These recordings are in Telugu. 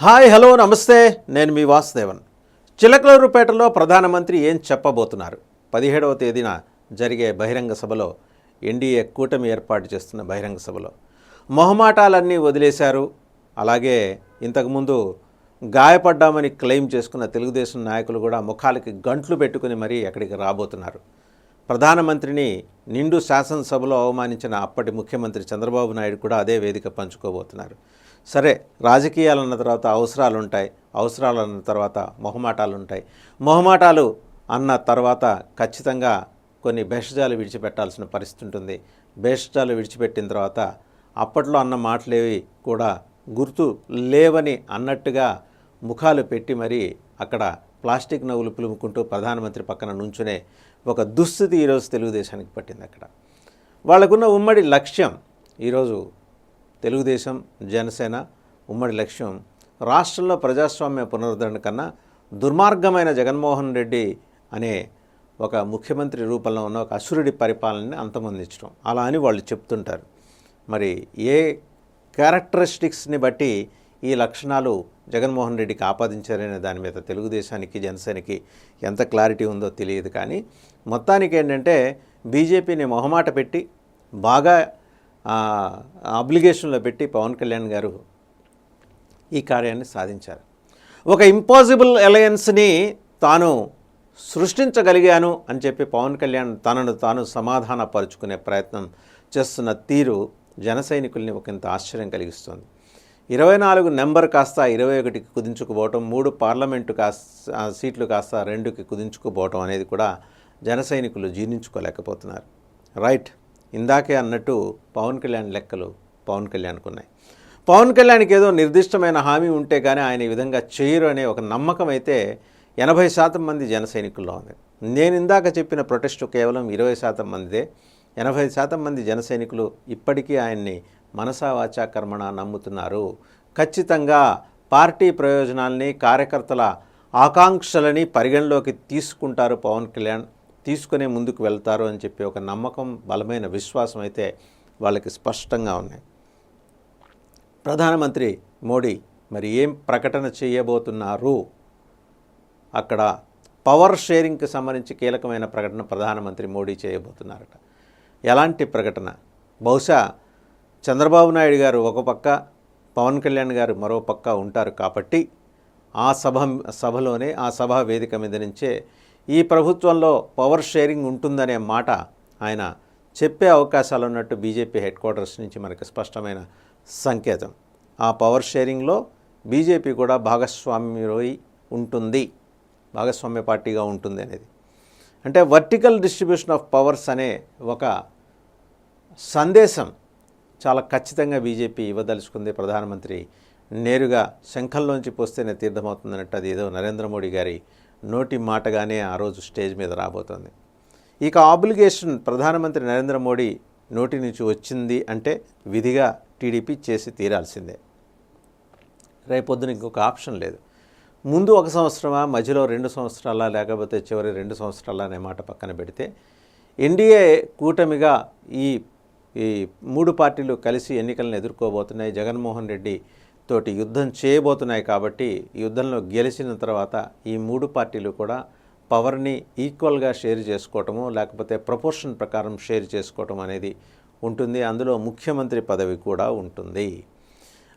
హాయ్ హలో నమస్తే. నేను మీ వాసుదేవన్. చిలకలూరుపేటలో ప్రధానమంత్రి ఏం చెప్పబోతున్నారు? పదిహేడవ తేదీన జరిగే బహిరంగ సభలో ఎన్డీఏ కూటమి ఏర్పాటు చేస్తున్న బహిరంగ సభలో. మొహమాటాలన్నీ వదిలేశారు. అలాగే ఇంతకుముందు గాయపడ్డామని క్లెయిమ్ చేసుకున్న తెలుగుదేశం నాయకులు కూడా ముఖాలకి గంట్లు పెట్టుకుని మరీ ఎక్కడికి రాబోతున్నారు. ప్రధానమంత్రిని నిండు శాసనసభలో అవమానించిన అప్పటి ముఖ్యమంత్రి చంద్రబాబు నాయుడు కూడా అదే వేదిక పంచుకోబోతున్నారు. సరే రాజకీయాలు అన్న తర్వాత అవసరాలు ఉంటాయి అవసరాలు అన్న తర్వాత మొహమాటాలు ఉంటాయి మొహమాటాలు అన్న తర్వాత ఖచ్చితంగా కొన్ని భేషజాలు విడిచిపెట్టాల్సిన పరిస్థితి ఉంటుంది భేషజాలు విడిచిపెట్టిన తర్వాత అప్పట్లో అన్న మాటలేవి కూడా గుర్తు లేవని అన్నట్టుగా ముఖాలు పెట్టి మరీ అక్కడ ప్లాస్టిక్ నవ్వులు పులుముకుంటూ ప్రధానమంత్రి పక్కన నుంచునే ఒక దుస్థితి ఈరోజు తెలుగుదేశానికి పట్టింది అక్కడ. వాళ్ళకున్న ఉమ్మడి లక్ష్యం ఈరోజు తెలుగుదేశం జనసేన ఉమ్మడి లక్ష్యం రాష్ట్రంలో ప్రజాస్వామ్య పునరుద్ధరణ కన్నా దుర్మార్గమైన జగన్మోహన్ రెడ్డి అనే ఒక ముఖ్యమంత్రి రూపంలో ఉన్న ఒక అసురుడి పరిపాలనని అంతమొందించడం. అలా అని వాళ్ళు చెప్తుంటారు. మరి ఏ క్యారెక్టరిస్టిక్స్ని బట్టి ఈ లక్షణాలు జగన్మోహన్ రెడ్డికి ఆపాదించారనే దాని మీద తెలుగుదేశానికి జనసేనకి ఎంత క్లారిటీ ఉందో తెలియదు కానీ మొత్తానికి ఏంటంటే బీజేపీని మొహమాట పెట్టి బాగా అబ్లిగేషన్లో పెట్టి పవన్ కళ్యాణ్ గారు ఈ కార్యాన్ని సాధించారు. ఒక ఇంపాసిబుల్ అలయన్స్ని తాను సృష్టించగలిగాను అని చెప్పి పవన్ కళ్యాణ్ తనను తాను సమాధానపరుచుకునే ప్రయత్నం చేస్తున్న తీరు జన సైనికుల్ని ఒకంత ఆశ్చర్యం కలిగిస్తుంది. ఇరవై నాలుగు నెంబర్ కాస్త ఇరవై ఒకటికి కుదించుకుపోవటం మూడు పార్లమెంటు కాస్త సీట్లు కాస్త రెండుకి కుదించుకుపోవటం అనేది కూడా జన సైనికులు జీర్ణించుకోలేకపోతున్నారు. రైట్ ఇందాకే అన్నట్టు పవన్ కళ్యాణ్ లెక్కలు పవన్ కళ్యాణ్కు ఉన్నాయి. పవన్ కళ్యాణ్కి ఏదో నిర్దిష్టమైన హామీ ఉంటే కానీ ఆయన ఈ విధంగా చేయరు అనే ఒక నమ్మకం అయితే ఎనభై శాతం మంది జన సైనికుల్లో ఉంది. నేను ఇందాక చెప్పిన ప్రొటెస్ట్ కేవలం ఇరవై శాతం మందిదే. ఎనభై శాతం మంది జన సైనికులు ఇప్పటికీ ఆయన్ని మనసావాచా కర్మణ నమ్ముతున్నారు. ఖచ్చితంగా పార్టీ ప్రయోజనాల్ని కార్యకర్తల ఆకాంక్షలని పరిగణలోకి తీసుకుంటారు పవన్ కళ్యాణ్ తీసుకునే ముందుకు వెళ్తారు అని చెప్పి ఒక నమ్మకం బలమైన విశ్వాసం అయితే వాళ్ళకి స్పష్టంగా ఉన్నాయి. ప్రధానమంత్రి మోడీ మరి ఏం ప్రకటన చేయబోతున్నారు? అక్కడ పవర్ షేరింగ్కి సంబంధించి కీలకమైన ప్రకటన ప్రధానమంత్రి మోడీ చేయబోతున్నారట. ఎలాంటి ప్రకటన? బహుశా చంద్రబాబు నాయుడు గారు ఒక పక్క పవన్ కళ్యాణ్ గారు మరో పక్క ఉంటారు కాబట్టి ఆ సభ సభలోనే ఆ సభా వేదిక మీద నుంచే ఈ ప్రభుత్వంలో పవర్ షేరింగ్ ఉంటుందనే మాట ఆయన చెప్పే అవకాశాలు ఉన్నట్టు బీజేపీ హెడ్ క్వార్టర్స్ నుంచి మనకు స్పష్టమైన సంకేతం. ఆ పవర్ షేరింగ్లో బీజేపీ కూడా భాగస్వామ్యమై ఉంటుంది భాగస్వామ్య పార్టీగా ఉంటుంది అనేది. అంటే వర్టికల్ డిస్ట్రిబ్యూషన్ ఆఫ్ పవర్స్ అనే ఒక సందేశం చాలా ఖచ్చితంగా బీజేపీ ఇవ్వదలుచుకుంది. ప్రధానమంత్రి నేరుగా శంఖంలోంచి పోస్తేనే తీర్థమవుతుందన్నట్టు అది ఏదో నరేంద్ర మోడీ గారి నోటి మాటగానే ఆ రోజు స్టేజ్ మీద రాబోతోంది. ఇక ఆబ్లిగేషన్ ప్రధానమంత్రి నరేంద్ర మోడీ నోటి నుంచి వచ్చింది అంటే విధిగా టీడీపీ చేసి తీరాల్సిందే. రేపొద్దున ఇంకొక ఆప్షన్ లేదు. ముందు ఒక సంవత్సరమా మధ్యలో రెండు సంవత్సరాల లేకపోతే చివరి రెండు సంవత్సరాల అనే మాట పక్కన పెడితే ఎన్డీఏ కూటమిగా ఈ ఈ మూడు పార్టీలు కలిసి ఎన్నికలను ఎదుర్కోబోతున్నాయి. జగన్మోహన్ రెడ్డి తోటి యుద్ధం చేయబోతున్నాయి కాబట్టి యుద్ధంలో గెలిచిన తర్వాత ఈ మూడు పార్టీలు కూడా పవర్ని ఈక్వల్గా షేర్ చేసుకోవటము లేకపోతే ప్రపోర్షన్ ప్రకారం షేర్ చేసుకోవటం అనేది ఉంటుంది. అందులో ముఖ్యమంత్రి పదవి కూడా ఉంటుంది.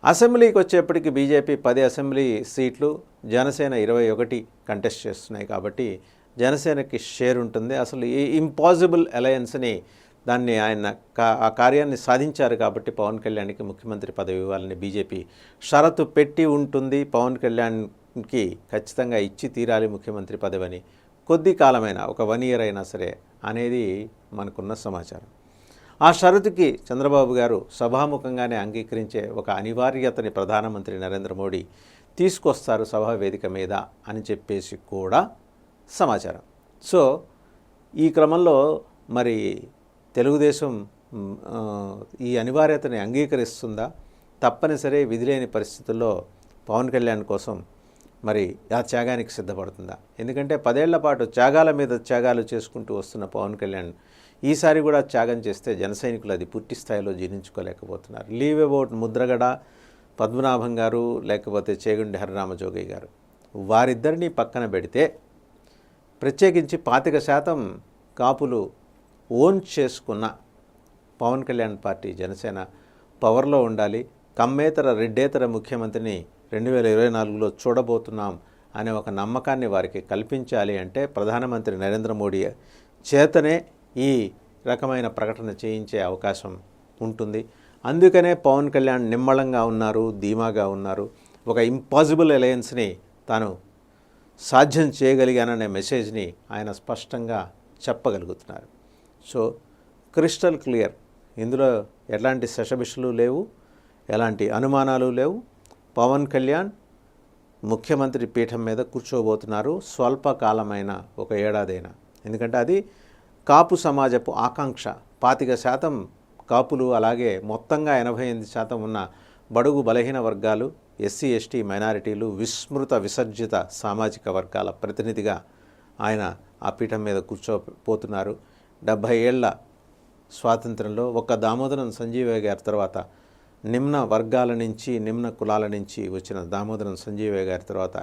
అసెంబ్లీకి వచ్చేప్పటికి బీజేపీ పది అసెంబ్లీ సీట్లు జనసేన ఇరవై ఒకటి కంటెస్ట్ చేస్తున్నాయి కాబట్టి జనసేనకి షేర్ ఉంటుంది. అసలు ఈ ఇంపాసిబుల్ అలయన్స్ని దాన్ని ఆయన కా ఆ కార్యాన్ని సాధించారు కాబట్టి పవన్ కళ్యాణ్కి ముఖ్యమంత్రి పదవి ఇవ్వాలని బీజేపీ షరతు పెట్టి ఉంటుంది. పవన్ కళ్యాణ్కి ఖచ్చితంగా ఇచ్చి తీరాలి ముఖ్యమంత్రి పదవి అని కొద్ది కాలమైనా ఒక వన్ ఇయర్ అయినా సరే అనేది మనకున్న సమాచారం. ఆ షరతుకి చంద్రబాబు గారు సభాముఖంగానే అంగీకరించే ఒక అనివార్యతని ప్రధానమంత్రి నరేంద్ర మోడీ తీసుకొస్తారు సభా వేదిక మీద అని చెప్పేసి కూడా సమాచారం. సో ఈ క్రమంలో మరి తెలుగుదేశం ఈ అనివార్యతని అంగీకరిస్తుందా? తప్పనిసరి విధిలేని పరిస్థితుల్లో పవన్ కళ్యాణ్ కోసం మరి ఆ త్యాగానికి సిద్ధపడుతుందా? ఎందుకంటే పదేళ్ళ పాటు త్యాగాల మీద త్యాగాలు చేసుకుంటూ వస్తున్న పవన్ కళ్యాణ్ ఈసారి కూడా త్యాగం చేస్తే జన సైనికులు అది పూర్తి స్థాయిలో జీర్ణించుకోలేకపోతున్నారు. లీవ్ అబౌట్ ముద్రగడ పద్మనాభం గారు లేకపోతే చేగుండి హరిరామజోగయ్య గారు వారిద్దరినీ పక్కన పెడితే ప్రత్యేకించి పాతిక శాతం కాపులు ఓన్ చేసుకున్న పవన్ కళ్యాణ్ పార్టీ జనసేన పవర్లో ఉండాలి. కమ్మేతర రెడ్డేతర ముఖ్యమంత్రిని రెండు వేల ఇరవై నాలుగులో చూడబోతున్నాం అనే ఒక నమ్మకాన్ని వారికి కల్పించాలి అంటే ప్రధానమంత్రి నరేంద్ర మోడీ చేతనే ఈ రకమైన ప్రకటన చేయించే అవకాశం ఉంటుంది. అందుకనే పవన్ కళ్యాణ్ నిమ్మళంగా ఉన్నారు ధీమాగా ఉన్నారు. ఒక ఇంపాసిబుల్ అలయన్స్ని తాను సాధ్యం చేయగలిగాననే మెసేజ్ని ఆయన స్పష్టంగా చెప్పగలుగుతున్నారు. So crystal clear. ఇందులో ఎలాంటి శషబిషలు లేవు ఎలాంటి అనుమానాలు లేవు. పవన్ కళ్యాణ్ ముఖ్యమంత్రి పీఠం మీద కూర్చోబోతున్నారు స్వల్పకాలమైన ఒక ఏడాదైనా. ఎందుకంటే అది కాపు సమాజపు ఆకాంక్ష. పాతిక శాతం కాపులు అలాగే మొత్తంగా ఎనభై ఎనిమిది శాతం ఉన్న బడుగు బలహీన వర్గాలు ఎస్సీ ఎస్టీ మైనారిటీలు విస్మృత విసర్జిత సామాజిక వర్గాల ప్రతినిధిగా ఆయన ఆ పీఠం మీద కూర్చోపోతున్నారు డెబ్భై ఏళ్ళ స్వాతంత్రంలో ఒక దామోదరం సంజీవయ్య గారి తర్వాత నిమ్న వర్గాల నుంచి నిమ్న కులాల నుంచి వచ్చిన దామోదరం సంజీవయ్య గారి తర్వాత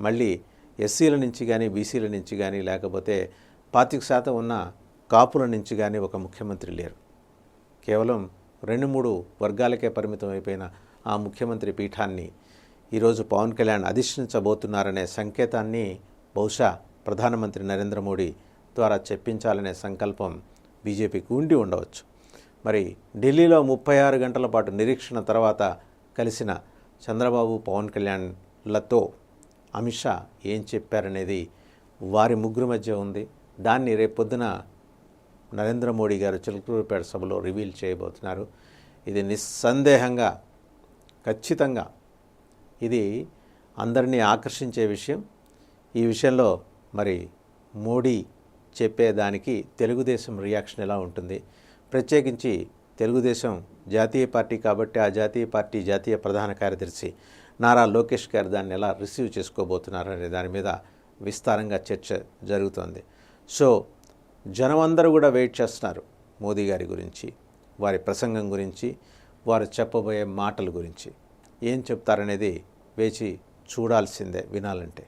మళ్ళీ ఎస్సీల నుంచి కానీ బీసీల నుంచి కానీ లేకపోతే పాతిక శాతం ఉన్న కాపుల నుంచి కానీ ఒక ముఖ్యమంత్రి లేరు. కేవలం రెండు మూడు వర్గాలకే పరిమితం అయిపోయిన ఆ ముఖ్యమంత్రి పీఠాన్ని ఈరోజు పవన్ కళ్యాణ్ అధిష్ఠించబోతున్నారనే సంకేతాన్ని బహుశా ప్రధానమంత్రి నరేంద్ర మోడీ ద్వారా చెప్పించాలనే సంకల్పం బీజేపీకి ఉండి ఉండవచ్చు. మరి ఢిల్లీలో ముప్పై ఆరు గంటల పాటు నిరీక్షణ తర్వాత కలిసిన చంద్రబాబు పవన్ కళ్యాణ్లతో అమిత్ షా ఏం చెప్పారనేది వారి ముగ్గురు మధ్య ఉంది. దాన్ని రేపొద్దున నరేంద్ర మోడీ గారు చిలుకూరుపేట సభలో రివీల్ చేయబోతున్నారు. ఇది నిస్సందేహంగా ఖచ్చితంగా ఇది అందరినీ ఆకర్షించే విషయం. ఈ విషయంలో మరి మోడీ చెప్పేదానికి తెలుగుదేశం రియాక్షన్ ఎలా ఉంటుంది? ప్రత్యేకించి తెలుగుదేశం జాతీయ పార్టీ కాబట్టి ఆ జాతీయ పార్టీ జాతీయ ప్రధాన కార్యదర్శి నారా లోకేష్ గారు దాన్ని ఎలా రిసీవ్ చేసుకోబోతున్నారు అనే దాని మీద విస్తారంగా చర్చ జరుగుతోంది. సో జనం అందరూ కూడా వెయిట్ చేస్తున్నారు మోదీ గారి గురించి వారి ప్రసంగం గురించి వారు చెప్పబోయే మాటల గురించి. ఏం చెప్తారనేది వేచి చూడాల్సిందే వినాలంటే.